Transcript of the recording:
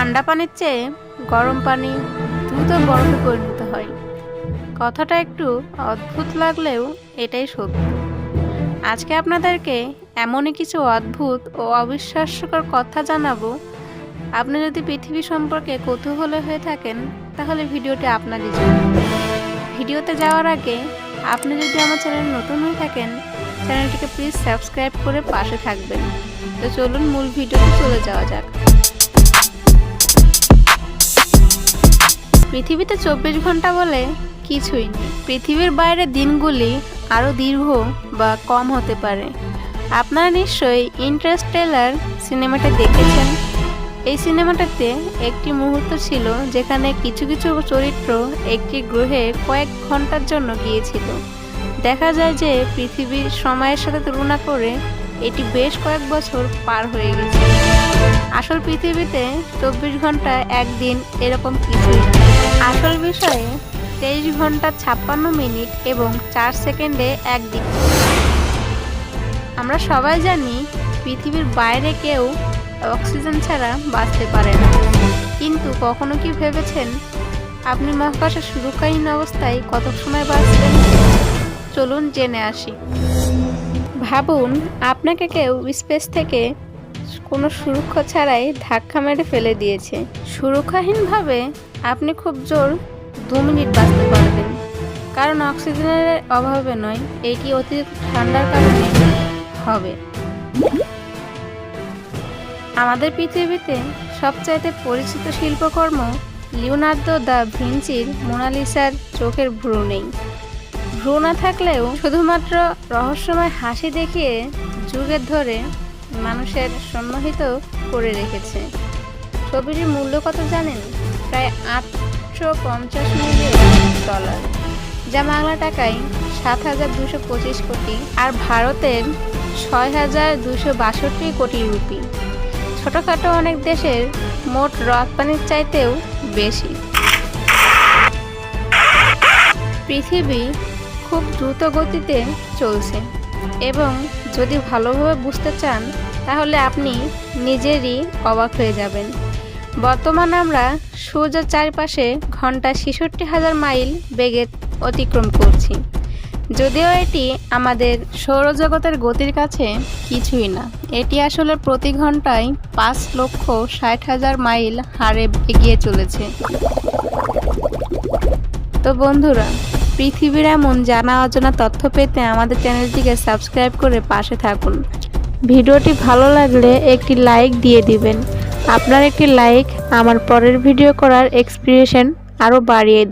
ঠান্ডা পানির চেয়ে গরম পানি দ্রুত বরফে পরিণত হয়। কথাটা একটু অদ্ভুত লাগলেও এটাই সত্য। আজকে আপনাদেরকে এমনই কিছু অদ্ভুত ও অবিশ্বাস্যকর কথা জানাব। আপনি যদি পৃথিবী সম্পর্কে কৌতূহল হয়ে থাকেন, তাহলে ভিডিওটি আপনারই জন্য। ভিডিওতে যাওয়ার আগে আপনি যদি আমার চ্যানেল নতুন হয়ে থাকেন, চ্যানেলটিকে প্লিজ সাবস্ক্রাইব করে পাশে থাকবেন। তো চলুন মূল ভিডিওতে চলে যাওয়া যাক। পৃথিবীতে চব্বিশ ঘণ্টা বলে কিছুই নেই। পৃথিবীর বাইরে দিনগুলি আরও দীর্ঘ বা কম হতে পারে। আপনারা নিশ্চয়ই ইন্টারস্টেলার সিনেমাটা দেখেছেন। এই সিনেমাটাতে একটি মুহূর্ত ছিল যেখানে কিছু কিছু চরিত্র একটি গ্রহে কয়েক ঘণ্টার জন্য গিয়েছিল। দেখা যায় যে পৃথিবীর সময়ের সাথে তুলনা করে এটি বেশ কয়েক বছর পার হয়ে গেছে। আসল পৃথিবীতে চব্বিশ ঘণ্টা একদিন এরকম কিছুই না। আসল বিষয়ে তেইশ ঘণ্টা ছাপ্পান্ন মিনিট এবং চার সেকেন্ডে একদিন আমরা সবাই জানি পৃথিবীর বাইরে কেউ অক্সিজেন ছাড়া বাঁচতে পারে না। কিন্তু কখনো কি ভেবেছেন আপনি মহাকাশে সুরক্ষাহীন অবস্থায় কত সময় বাঁচবেন? চলুন জেনে আসি। ভাবুন, আপনাকে কেউ স্পেস থেকে কোনো সুরক্ষা ছাড়াই ধাক্কা মেরে ফেলে দিয়েছে। সুরক্ষাহীনভাবে আপনি খুব জোর দু মিনিট বাঁচতে পারবেন। কারণ অক্সিজেনের অভাবে নয়, এটি অতিরিক্ত ঠান্ডার কারণে হবে। আমাদের পৃথিবীতে সবচাইতে পরিচিত শিল্পকর্ম লিওনার্দো দ্য ভিঞ্চির মোনালিসার চোখের ভ্রু নেই। ভ্রু না থাকলেও শুধুমাত্র রহস্যময় হাসি দেখিয়ে যুগের ধরে মানুষের সম্মোহিত করে রেখেছে। ছবিটির মূল্য কত জানেন? প্রায় আটশো পঞ্চাশ মিলিয়ন ডলার, যা বাংলা টাকায় সাত হাজার দুশো পঁচিশ কোটি আর ভারতের ছয় হাজার দুশো বাষট্টি কোটি রুপি। ছোটোখাটো অনেক দেশের মোট রপ্তানির চাইতেও বেশি। পৃথিবী খুব দ্রুত গতিতে চলছে। এবং যদি ভালোভাবে বুঝতে চান, তাহলে আপনি নিজেরই অবাক হয়ে যাবেন। বর্তমানে আমরা সূর্যের চারপাশে ঘণ্টা ছেষট্টি হাজার মাইল বেগে অতিক্রম করছি। যদিও এটি আমাদের সৌরজগতের গতির কাছে কিছুই না। এটি আসলে প্রতি ঘন্টায় পাঁচ লক্ষ ষাট হাজার মাইল হারে এগিয়ে চলেছে। তো বন্ধুরা পৃথিবীর এমন জানা অজানা তথ্য পেতে আমাদের চ্যানেলটিকে সাবস্ক্রাইব করে পাশে থাকুন। ভিডিওটি ভালো লাগলে একটি লাইক দিয়ে দিবেন। আপনার একটি লাইক আমার পরের ভিডিও করার এক্সপিরিয়েশন আরও বাড়িয়ে দেয়।